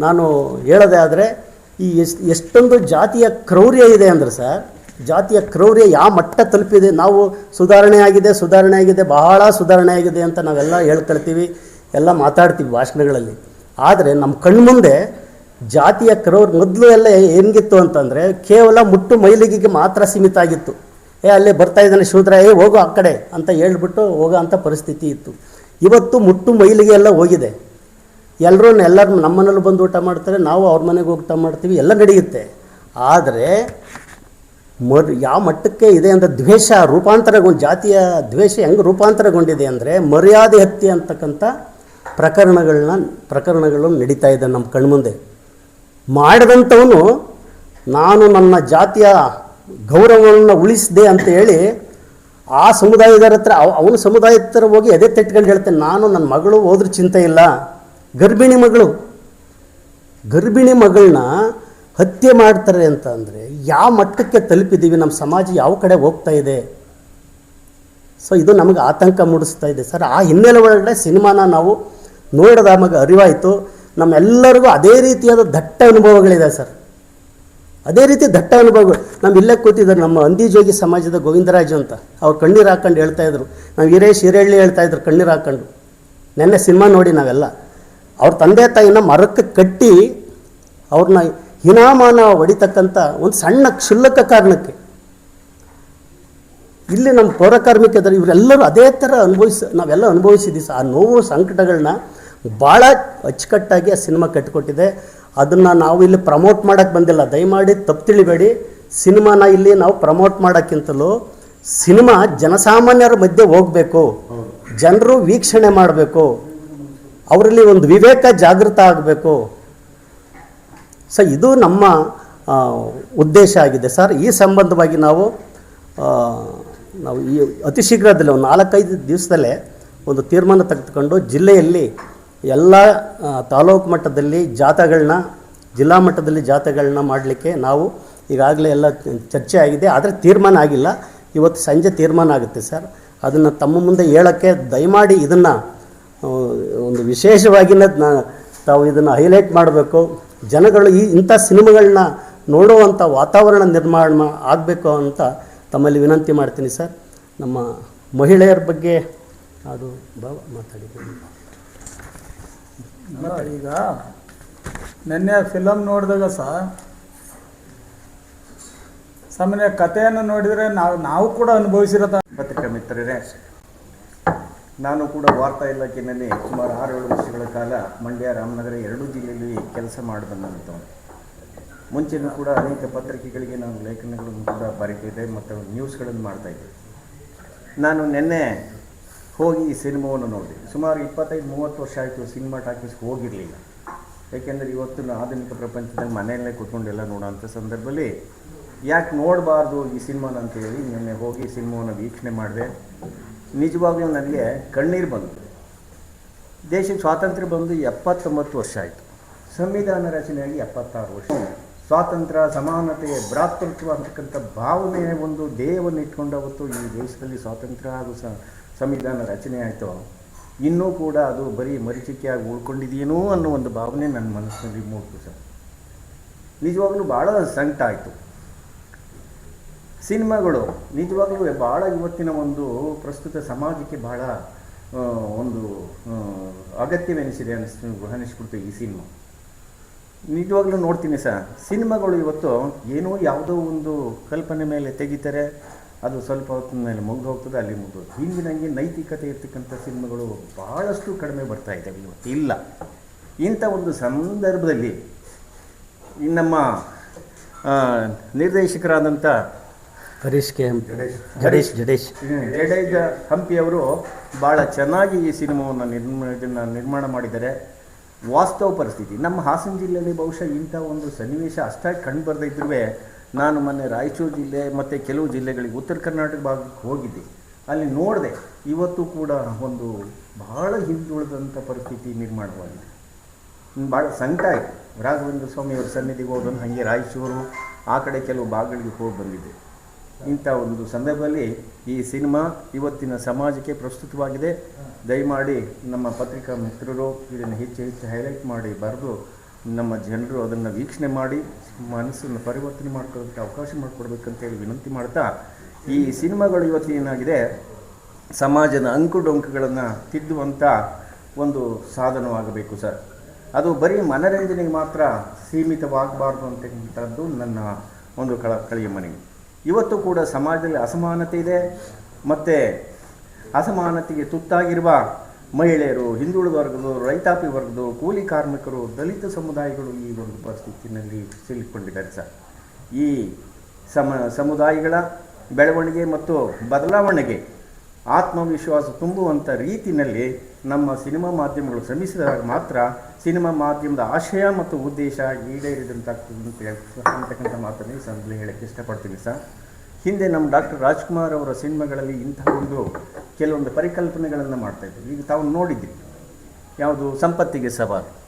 ನಾನು ಹೇಳೋದೇ ಆದರೆ, ಈ ಎಷ್ಟು ಎಷ್ಟೊಂದು ಜಾತಿಯ ಕ್ರೌರ್ಯ ಇದೆ ಅಂದರೆ ಸರ್, ಜಾತಿಯ ಕ್ರೌರ್ಯ ಯಾವ ಮಟ್ಟ ತಲುಪಿದೆ, ನಾವು ಸುಧಾರಣೆ ಆಗಿದೆ ಸುಧಾರಣೆ ಆಗಿದೆ, ಬಹಳ ಸುಧಾರಣೆ ಆಗಿದೆ ಅಂತ ನಾವೆಲ್ಲ ಹೇಳ್ಕೊಳ್ತೀವಿ, ಎಲ್ಲ ಮಾತಾಡ್ತೀವಿ ಭಾಷಣಗಳಲ್ಲಿ. ಆದರೆ ನಮ್ಮ ಕಣ್ಮುಂದೆ ಜಾತಿಯ ಕ್ರೌರ್, ಮೊದಲು ಎಲ್ಲ ಹೆಂಗಿತ್ತು ಅಂತಂದರೆ, ಕೇವಲ ಮುಟ್ಟು ಮೈಲಿಗೆಗೆ ಮಾತ್ರ ಸೀಮಿತ ಆಗಿತ್ತು. ಏ, ಅಲ್ಲೇ ಬರ್ತಾ ಇದ್ದಾನೆ ಶೂದ್ರ, ಏ, ಹೋಗು ಆ ಕಡೆ ಅಂತ ಹೇಳ್ಬಿಟ್ಟು ಹೋಗೋ ಅಂಥ ಪರಿಸ್ಥಿತಿ ಇತ್ತು. ಇವತ್ತು ಮುಟ್ಟು ಮೈಲಿಗೆ ಎಲ್ಲ ಹೋಗಿದೆ. ಎಲ್ಲರೂ ಎಲ್ಲರೂ ನಮ್ಮ ಮನೇಲಿ ಬಂದು ಊಟ ಮಾಡ್ತಾರೆ, ನಾವು ಅವ್ರ ಮನೆಗೆ ಹೋಗಿ ಊಟ ಮಾಡ್ತೀವಿ, ಎಲ್ಲ ನಡೆಯುತ್ತೆ. ಆದರೆ ಮರ್, ಯಾವ ಮಟ್ಟಕ್ಕೆ ಇದೆ ಅಂತ ದ್ವೇಷ, ರೂಪಾಂತರಗೊಂಡು, ಜಾತಿಯ ದ್ವೇಷ ಹೆಂಗೆ ರೂಪಾಂತರಗೊಂಡಿದೆ ಅಂದರೆ ಮರ್ಯಾದೆ ಹತ್ಯೆ ಅಂತಕ್ಕಂಥ ಪ್ರಕರಣಗಳನ್ನ ಪ್ರಕರಣಗಳು ನಡೀತಾ ಇದೆ ನಮ್ಮ ಕಣ್ಮುಂದೆ. ಮಾಡಿದಂಥವನು, ನಾನು ನನ್ನ ಜಾತಿಯ ಗೌರವವನ್ನು ಉಳಿಸಿದೆ ಅಂತ ಹೇಳಿ ಆ ಸಮುದಾಯದರ ಹತ್ರ, ಅವ, ಅವನ ಸಮುದಾಯದ ಹತ್ರ ಹೋಗಿ ಎದೆ ತೆಟ್ಕೊಂಡು ಹೇಳ್ತೇನೆ, ನಾನು ನನ್ನ ಮಗಳು ಹೋದ್ರೆ ಚಿಂತೆ ಇಲ್ಲ. ಗರ್ಭಿಣಿ ಮಗಳು. ಗರ್ಭಿಣಿ ಮಗಳನ್ನ ಹತ್ಯೆ ಮಾಡ್ತಾರೆ ಅಂತ ಅಂದರೆ ಯಾವ ಮಟ್ಟಕ್ಕೆ ತಲುಪಿದ್ದೀವಿ, ನಮ್ಮ ಸಮಾಜ ಯಾವ ಕಡೆ ಹೋಗ್ತಾ ಇದೆ? ಸೊ ಇದು ನಮಗೆ ಆತಂಕ ಮೂಡಿಸ್ತಾ ಇದೆ. ಸರ್, ಆ ಹಿನ್ನೆಲೆ ಒಳಗಡೆ ಸಿನಿಮಾನ ನಾವು ನೋಡಿದ ನಮಗೆ ಅರಿವಾಯಿತು. ನಮ್ಮೆಲ್ಲರಿಗೂ ಅದೇ ರೀತಿಯಾದ ದಟ್ಟ ಅನುಭವಗಳಿದೆ ಸರ್. ಅದೇ ರೀತಿ ದಟ್ಟ ಅನುಭವಗಳು. ನಮ್ಮ ಇಲ್ಲೇ ಕೂತಿದ್ದಾರೆ ನಮ್ಮ ಅಂದಿಜೋಗಿ ಸಮಾಜದ ಗೋವಿಂದರಾಜು ಅಂತ. ಅವ್ರು ಕಣ್ಣೀರು ಹಾಕೊಂಡು ಹೇಳ್ತಾ ಇದ್ರು. ನಾವು ಹಿರೇಶ್ ಹಿರೇಳ್ಳಿ ಹೇಳ್ತಾ ಇದ್ರು ಕಣ್ಣೀರು ಹಾಕೊಂಡು. ನೆನ್ನೆ ಸಿನಿಮಾ ನೋಡಿ ನಾವೆಲ್ಲ. ಅವ್ರ ತಂದೆ ತಾಯಿನ ಮರಕ್ಕೆ ಕಟ್ಟಿ ಅವ್ರನ್ನ ಹಿನಾಮಾನ ಹೊಡಿತಕ್ಕಂಥ ಒಂದು ಸಣ್ಣ ಕ್ಷುಲ್ಲಕ ಕಾರಣಕ್ಕೆ. ಇಲ್ಲಿ ನಮ್ಮ ಪೌರ ಕಾರ್ಮಿಕರು ಇವರೆಲ್ಲರೂ ಅದೇ ಥರ ಅನುಭವಿಸ ನಾವೆಲ್ಲ ಅನುಭವಿಸಿದ್ದೀವಿ ಸರ್. ಆ ನೋವು ಸಂಕಟಗಳನ್ನ ಭಾಳ ಅಚ್ಚುಕಟ್ಟಾಗಿ ಆ ಸಿನಿಮಾ ಕಟ್ಟಿಕೊಟ್ಟಿದೆ. ಅದನ್ನು ನಾವು ಇಲ್ಲಿ ಪ್ರಮೋಟ್ ಮಾಡೋಕ್ಕೆ ಬಂದಿಲ್ಲ. ದಯಮಾಡಿ ತಪ್ಪು ತಿಳಿಬೇಡಿ. ಸಿನಿಮಾನ ಇಲ್ಲಿ ನಾವು ಪ್ರಮೋಟ್ ಮಾಡೋಕ್ಕಿಂತಲೂ ಸಿನಿಮಾ ಜನಸಾಮಾನ್ಯರ ಮಧ್ಯೆ ಹೋಗಬೇಕು. ಜನರು ವೀಕ್ಷಣೆ ಮಾಡಬೇಕು. ಅವರಲ್ಲಿ ಒಂದು ವಿವೇಕ ಜಾಗೃತ ಆಗಬೇಕು. ಸರ್, ಇದು ನಮ್ಮ ಉದ್ದೇಶ ಆಗಿದೆ. ಸರ್, ಈ ಸಂಬಂಧವಾಗಿ ನಾವು ನಾವು ಈ ಅತಿ ಶೀಘ್ರದಲ್ಲೇ ಒಂದು ನಾಲ್ಕೈದು ದಿವಸದಲ್ಲೇ ಒಂದು ತೀರ್ಮಾನ ತೆಗೆದುಕೊಂಡು ಜಿಲ್ಲೆಯಲ್ಲಿ ಎಲ್ಲ ತಾಲೂಕು ಮಟ್ಟದಲ್ಲಿ ಜಾಥಾಗಳನ್ನ ಜಿಲ್ಲಾ ಮಟ್ಟದಲ್ಲಿ ಜಾಥಾಗಳನ್ನ ಮಾಡಲಿಕ್ಕೆ ನಾವು ಈಗಾಗಲೇ ಎಲ್ಲ ಚರ್ಚೆ ಆಗಿದೆ. ಆದರೆ ತೀರ್ಮಾನ ಆಗಿಲ್ಲ. ಇವತ್ತು ಸಂಜೆ ತೀರ್ಮಾನ ಆಗುತ್ತೆ ಸರ್. ಅದನ್ನು ತಮ್ಮ ಮುಂದೆ ಹೇಳೋಕ್ಕೆ ದಯಮಾಡಿ ಇದನ್ನು ಒಂದು ವಿಶೇಷವಾಗಿ ತಾವು ಇದನ್ನು ಹೈಲೈಟ್ ಮಾಡಬೇಕು. ಜನಗಳು ಈ ಇಂಥ ಸಿನಿಮಾಗಳನ್ನ ನೋಡುವಂಥ ವಾತಾವರಣ ನಿರ್ಮಾಣ ಆಗಬೇಕು ಅಂತ ತಮ್ಮಲ್ಲಿ ವಿನಂತಿ ಮಾಡ್ತೀನಿ ಸರ್. ನಮ್ಮ ಮಹಿಳೆಯರ ಬಗ್ಗೆ ಅದು ಬಾ ಮಾತಾಡಿದ್ದೀನಿ ಈಗ. ನೆನ್ನೆ ಫಿಲಮ್ ನೋಡಿದಾಗ ಸಹ ಸಾಮಾನ್ಯ ಕಥೆಯನ್ನು ನೋಡಿದರೆ ನಾವು ನಾವು ಕೂಡ ಅನುಭವಿಸಿರೋದ ಪತ್ರಿಕಾ ಮಿತ್ರರೇ ನಾನು ಕೂಡ ವಾರ್ತಾ ಇಲಾಖೆಯಲ್ಲಿ ಸುಮಾರು ಆರು ಏಳು ವರ್ಷಗಳ ಕಾಲ ಮಂಡ್ಯ ರಾಮನಗರ ಎರಡೂ ಜಿಲ್ಲೆಯಲ್ಲಿ ಕೆಲಸ ಮಾಡಿ ಮುಂಚೆನೂ ಕೂಡ ಅನೇಕ ಪತ್ರಿಕೆಗಳಿಗೆ ನಾನು ಲೇಖನಗಳನ್ನು ಕೂಡ ಬರೀತಿದ್ದೆ ಮತ್ತು ನ್ಯೂಸ್ಗಳನ್ನು ಮಾಡ್ತಾಯಿದ್ದೆ. ನಾನು ನಿನ್ನೆ ಹೋಗಿ ಈ ಸಿನಿಮಾವನ್ನು ನೋಡಿದೆ. ಸುಮಾರು ಇಪ್ಪತ್ತೈದು, ಮೂವತ್ತು ವರ್ಷ ಆಯಿತು ಸಿನಿಮಾ ಟಾಕೀಸ್ ಹೋಗಿರಲಿಲ್ಲ. ಏಕೆಂದರೆ ಇವತ್ತು ಆಧುನಿಕ ಪ್ರಪಂಚದಲ್ಲಿ ಮನೆಯಲ್ಲೇ ಕುತ್ಕೊಂಡೆಲ್ಲ ನೋಡೋಂಥ ಸಂದರ್ಭದಲ್ಲಿ ಯಾಕೆ ನೋಡಬಾರ್ದು ಈ ಸಿನಿಮಾನ ಅಂತೇಳಿ ನಿನ್ನೆ ಹೋಗಿ ಸಿನಿಮಾವನ್ನು ವೀಕ್ಷಣೆ ಮಾಡಿದೆ. ನಿಜವಾಗ್ಲೂ ನನಗೆ ಕಣ್ಣೀರು ಬಂತು. ದೇಶಕ್ಕೆ ಸ್ವಾತಂತ್ರ್ಯ ಬಂದು ಎಪ್ಪತ್ತೊಂಬತ್ತು ವರ್ಷ ಆಯಿತು. ಸಂವಿಧಾನ ರಚನೆಯಾಗಿ ಎಪ್ಪತ್ತಾರು ವರ್ಷ ಸ್ವಾತಂತ್ರ್ಯ ಸಮಾನತೆ ಭ್ರಾತೃತ್ವ ಅಂತಕ್ಕಂಥ ಭಾವನೆ ಒಂದು ಧ್ಯೇಯವನ್ನು ಇಟ್ಕೊಂಡವತ್ತು ಈ ದೇಶದಲ್ಲಿ ಸ್ವಾತಂತ್ರ್ಯ ಹಾಗೂ ಸಂವಿಧಾನ ರಚನೆ ಆಯಿತು. ಇನ್ನೂ ಕೂಡ ಅದು ಬರೀ ಮರಿಚಿಕೆಯಾಗಿ ಉಳ್ಕೊಂಡಿದೆಯೇನೋ ಅನ್ನೋ ಒಂದು ಭಾವನೆ ನನ್ನ ಮನಸ್ಸಿನಲ್ಲಿ ಮೂಡ್ತು ಸರ್. ನಿಜವಾಗ್ಲೂ ಭಾಳ ಸಂಕಟ ಆಯಿತು. ಸಿನಿಮಾಗಳು ನಿಜವಾಗ್ಲೂ ಭಾಳ ಇವತ್ತಿನ ಒಂದು ಪ್ರಸ್ತುತ ಸಮಾಜಕ್ಕೆ ಬಹಳ ಒಂದು ಅಗತ್ಯವೆನಿಸಿದೆ ಅನಿಸ್ ಅನಿಸ್ಬಿಡ್ತು ಈ ಸಿನಿಮಾ. ನಿಜವಾಗ್ಲೂ ನೋಡ್ತೀನಿ ಸರ್. ಸಿನಿಮಾಗಳು ಇವತ್ತು ಏನೋ ಯಾವುದೋ ಒಂದು ಕಲ್ಪನೆ ಮೇಲೆ ತೆಗಿತಾರೆ, ಅದು ಸ್ವಲ್ಪ ಹೊತ್ತಿನ ಮೇಲೆ ಮುಗ್ದು ಹೋಗ್ತದೆ, ಅಲ್ಲಿ ಮುಗ್ದು ಹಿಂದಿನಂಗೆ ನೈತಿಕತೆ ಇರ್ತಕ್ಕಂಥ ಸಿನಿಮಾಗಳು ಭಾಳಷ್ಟು ಕಡಿಮೆ ಬರ್ತಾ ಇದ್ದಾವೆ ಇವತ್ತು. ಇಲ್ಲ. ಇಂಥ ಒಂದು ಸಂದರ್ಭದಲ್ಲಿ ನಮ್ಮ ನಿರ್ದೇಶಕರಾದಂಥ ಹರೀಶ್ ಕೆ ಎಂ. ಜಡೇಶ್ ಜಡೇಶ್ ಜಡೇಜ. ಹಂಪಿಯವರು ಭಾಳ ಚೆನ್ನಾಗಿ ಈ ಸಿನಿಮಾವನ್ನು ನಿರ್ಮ ಇದನ್ನು ನಿರ್ಮಾಣ ಮಾಡಿದ್ದಾರೆ. ವಾಸ್ತವ ಪರಿಸ್ಥಿತಿ. ನಮ್ಮ ಹಾಸನ ಜಿಲ್ಲೆಯಲ್ಲಿ ಬಹುಶಃ ಇಂಥ ಒಂದು ಸನ್ನಿವೇಶ ಅಷ್ಟಾಗಿ ಕಂಡು ಬರ್ದಿದ್ರೂ ನಾನು ಮೊನ್ನೆ ರಾಯಚೂರು ಜಿಲ್ಲೆ ಮತ್ತು ಕೆಲವು ಜಿಲ್ಲೆಗಳಿಗೆ ಉತ್ತರ ಕರ್ನಾಟಕ ಭಾಗಕ್ಕೆ ಹೋಗಿದ್ದೆ. ಅಲ್ಲಿ ನೋಡಿದೆ ಇವತ್ತು ಕೂಡ ಒಂದು ಬಹಳ ಹಿಂದುಳಿದಂಥ ಪರಿಸ್ಥಿತಿ ನಿರ್ಮಾಣವಾಗಿದೆ. ಭಾಳ ಸಂಕಟ ಆಯಿತು. ರಾಘವೇಂದ್ರ ಸ್ವಾಮಿಯವರ ಸನ್ನಿಧಿಗೆ ಹೋದನು ಹಾಗೆ ರಾಯಚೂರು ಆ ಕಡೆ ಕೆಲವು ಭಾಗಗಳಿಗೆ ಹೋಗಿ ಬಂದಿದ್ದೆ. ಇಂಥ ಒಂದು ಸಂದರ್ಭದಲ್ಲಿ ಈ ಸಿನಿಮಾ ಇವತ್ತಿನ ಸಮಾಜಕ್ಕೆ ಪ್ರಸ್ತುತವಾಗಿದೆ. ದಯಮಾಡಿ ನಮ್ಮ ಪತ್ರಿಕಾ ಮಿತ್ರರು ಇದನ್ನು ಹೆಚ್ಚು ಹೆಚ್ಚು ಹೈಲೈಟ್ ಮಾಡಿ, ಬರೆದು ನಮ್ಮ ಜನರು ಅದನ್ನು ವೀಕ್ಷಣೆ ಮಾಡಿ, ಮನಸ್ಸನ್ನು ಪರಿವರ್ತನೆ ಮಾಡ್ಕೊಳ್ಳೋದಕ್ಕೆ ಅವಕಾಶ ಮಾಡಿಕೊಡ್ಬೇಕಂತೇಳಿ ವಿನಂತಿ ಮಾಡ್ತಾ, ಈ ಸಿನಿಮಾಗಳು ಇವತ್ತು ಏನಾಗಿದೆ? ಸಮಾಜದ ಅಂಕುಡೊಂಕುಗಳನ್ನು ತಿದ್ದುವಂಥ ಒಂದು ಸಾಧನವಾಗಬೇಕು ಸರ್. ಅದು ಬರೀ ಮನರಂಜನೆಗೆ ಮಾತ್ರ ಸೀಮಿತವಾಗಬಾರ್ದು ಅಂತಕ್ಕಂಥದ್ದು ನನ್ನ ಒಂದು ಕಳ, ಕಳಿಯ ಮನವಿ. ಇವತ್ತು ಕೂಡ ಸಮಾಜದಲ್ಲಿ ಅಸಮಾನತೆ ಇದೆ. ಮತ್ತು ಅಸಮಾನತೆಗೆ ತುತ್ತಾಗಿರುವ ಮಹಿಳೆಯರು, ಹಿಂದುಳಿದ ವರ್ಗದವರು, ರೈತಾಪಿ ವರ್ಗದವರು, ಕೂಲಿ ಕಾರ್ಮಿಕರು, ದಲಿತ ಸಮುದಾಯಗಳು ಈ ಒಂದು ಪರಿಸ್ಥಿತಿನಲ್ಲಿ ಸಿಲುಕೊಂಡಿದ್ದಾರೆ ಸರ್. ಈ ಸಮ, ಸಮುದಾಯಗಳ ಬೆಳವಣಿಗೆ ಮತ್ತು ಬದಲಾವಣೆಗೆ ಆತ್ಮವಿಶ್ವಾಸ ತುಂಬುವಂಥ ರೀತಿಯಲ್ಲಿ ನಮ್ಮ ಸಿನಿಮಾ ಮಾಧ್ಯಮಗಳು ಶ್ರಮಿಸಿದಾಗ ಮಾತ್ರ ಸಿನಿಮಾ ಮಾಧ್ಯಮದ ಆಶಯ ಮತ್ತು ಉದ್ದೇಶ ಈಡೇರಿದಂತಾಗ್ತದೆ ಅಂತ ಅಂತಕ್ಕಂಥ ಮಾತನ್ನು ಈ ಸಂದರ್ಭದಲ್ಲಿ ಹೇಳಕ್ಕೆ ಇಷ್ಟಪಡ್ತೀನಿ ಸರ್. ಹಿಂದೆ ನಮ್ಮ ಡಾಕ್ಟರ್ ರಾಜ್ಕುಮಾರ್ ಅವರ ಸಿನಿಮಾಗಳಲ್ಲಿ ಇಂತಹ ಒಂದು ಕೆಲವೊಂದು ಪರಿಕಲ್ಪನೆಗಳನ್ನು ಮಾಡ್ತಾಯಿದ್ರು ಈಗ ತಾವು ನೋಡಿದ್ದೀವಿ ಯಾವುದು ಸಂಪತ್ತಿಗೆ ಸವಾಲು.